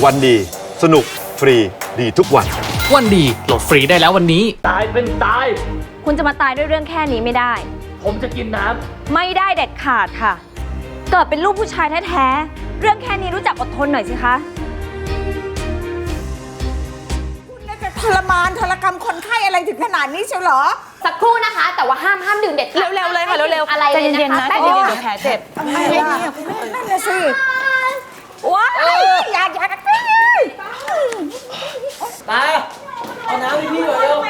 วันดี สนุกฟรีดีทุกวัน วันดีโหลดฟรีได้แล้ววันนี้ ตายเป็นตาย คุณจะมาตายด้วยเรื่องแค่นี้ไม่ได้ ผมจะกินน้ไม่ได้เด็ดขาดค่ะ เกิดเป็นลูกผู้ชายแท้ๆ เรื่องแค่นี้รู้จักอดทนหน่อยสิคะคุณน่าจะทรมานทรกรรมคนไข้อะไรถึงขนาดนี้เชียวเหรอ สักครู่นะคะ แต่ว่าห้ามห้ามดื่มเด็ดขาดเร็วๆเลยค่ะเร็วๆอะไรใจเลยเย็นๆนะคะนะแป๊ใจบเย็เดียวนๆเดี๋ยวแผลเจ็บ อะไรล่ะนั่นน่ะสิว้ายอยากอยากำ ตายเอาน้ำให้พี่หน่อยเร็วไ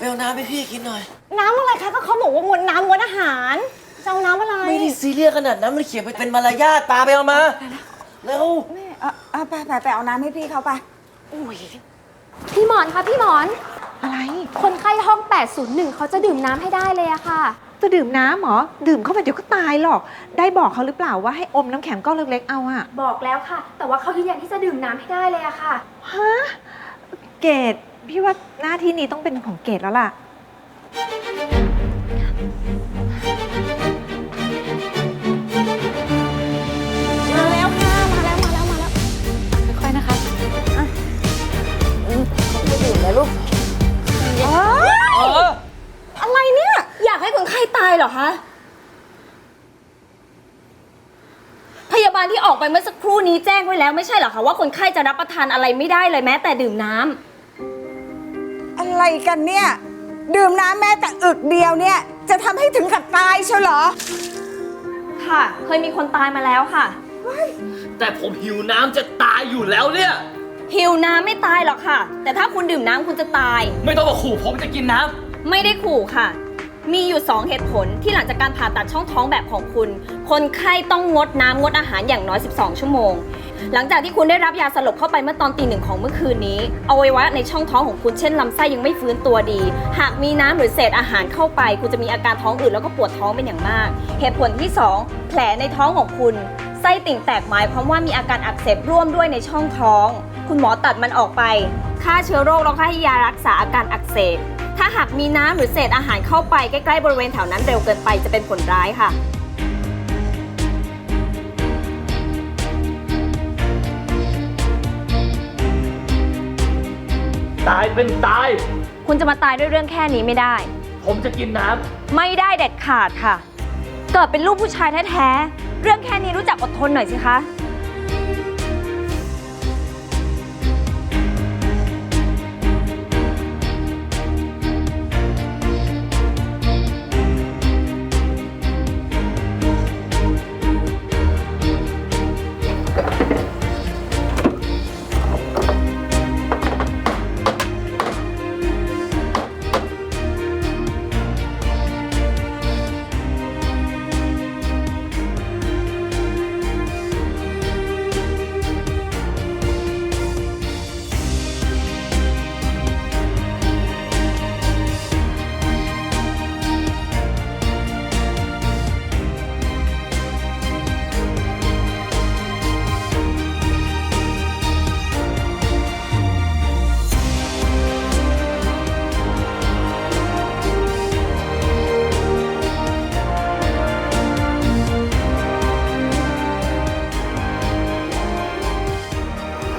ปเอาน้ำให้พี่กินหน่อย น้ำอะไรคะก็เขาบอกว่างดน้ำงดอาหารจะเอาน้ำอะไรไม่ได้ซีเรียสขนาดนั้นมันเขียนไปเป็นมารยาทตาไปเอามาเร็วเอาเอาไปไปไปเอาน้ำให้พี่เขาไปพี่หมอนคะพี่หมอน อะไร คนไข้ห้อง 801 เขาจะดื่มน้ำให้ได้เลยอะค่ะ จะดื่มน้ำเหรอ ดื่มเข้าไปเดี๋ยวก็ตายหรอก ได้บอกเขาหรือเปล่าว่าให้อมน้ำแข็งก้อนเล็กๆเอาอะบอกแล้วค่ะ แต่ว่าเขายืนยันที่จะดื่มน้ำให้ได้เลยอะค่ะ ฮะ เกดพี่ว่าหน้าที่นี้ต้องเป็นของเกดแล้วล่ะ มาแล้วค่ะ มาแล้วมาแล้วมาแล้วค่อยๆนะคะจะดื่มแล้วลูกอะไรเนี่ย อยากให้คนไข้ตายเหรอคะ พยาบาลที่ออกไปเมื่อสักครู่นี้แจ้งไว้แล้วไม่ใช่เหรอคะว่าคนไข้จะรับประทานอะไรไม่ได้เลยแม้แต่ดื่มน้ำ อะไรกันเนี่ย ดื่มน้ำแม้แต่อึกเดียวเนี่ย จะทำให้ถึงกับตายเชียวเหรอ ค่ะ เคยมีคนตายมาแล้วค่ะ แต่ผมหิวน้ำจะตายอยู่แล้วเนี่ย หิวน้ำไม่ตายหรอกค่ะ แต่ถ้าคุณดื่มน้ำคุณจะตาย ไม่ต้องมาขู่ผมจะกินน้ไม่ได้ขู่ค่ะ มีอยู่ 2 เหตุผลที่หลังจากการผ่าตัดช่องท้องแบบของคุณ คนไข้ต้องงดน้ำงดอาหารอย่างน้อย 12 ชั่วโมง หลังจากที่คุณได้รับยาสลบเข้าไปเมื่อตอนตีหนึ่งของเมื่อคืนนี้อวัยวะในช่องท้องของคุณเช่นลำไส้ยังไม่ฟื้นตัวดี หากมีน้ำหรือเศษอาหารเข้าไป คุณจะมีอาการท้องอืดแล้วก็ปวดท้องเป็นอย่างมาก เหตุผลที่ 2 แผลในท้องของคุณไส้ติ่งแตกหมายความว่ามีอาการอักเสบร่วมด้วยในช่องท้อง คุณหมอตัดมันออกไปฆ่าเชื้อโรคแล้วก็ให้ยารักษาอาการอักเสบถ้าหากมีน้ำหรือเศษอาหารเข้าไปใกล้ๆบริเวณแถวนั้นเร็วเกินไปจะเป็นผลร้ายค่ะายเป็นตาย คุณจะมาตายด้วยเรื่องแค่นี้ไม่ได้ ผมจะกินน้ไม่ได้เด็ดขาดค่ะ เกิดเป็นลูกผู้ชายแท้ๆ เรื่องแค่นี้รู้จักอดทนหน่อยสิคะ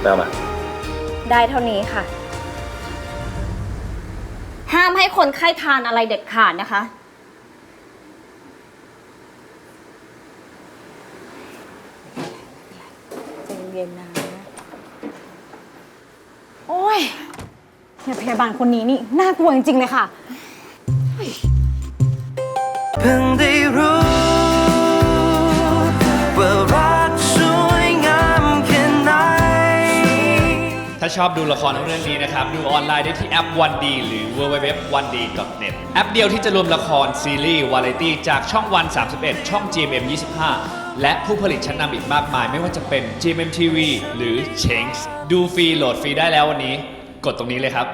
ไปเอามา ได้เท่านี้ค่ะ ห้ามให้คนไข้ทานอะไรเด็ดขาดนะคะ ใจเย็นๆนะโอ้ยเนี่ยพยาบาลคนนี้นี่ น่ากลัวจริง ๆ เลยค่ะ เพิ่งได้รู้ ชอบดูละครเรื่องนี้นะครับ ดูออนไลน์ได้ที่แอปวันดีหรือ www.1d.net แอปเดียวที่จะรวมละครซีรีส์วาไรตี้จากช่องวัน 31 ช่อง GMM 25 และผู้ผลิตชั้นนำอีกมากมาย ไม่ว่าจะเป็น GMM TV หรือ Change ดูฟรีโหลดฟรีได้แล้ววันนี้ กดตรงนี้เลยครับ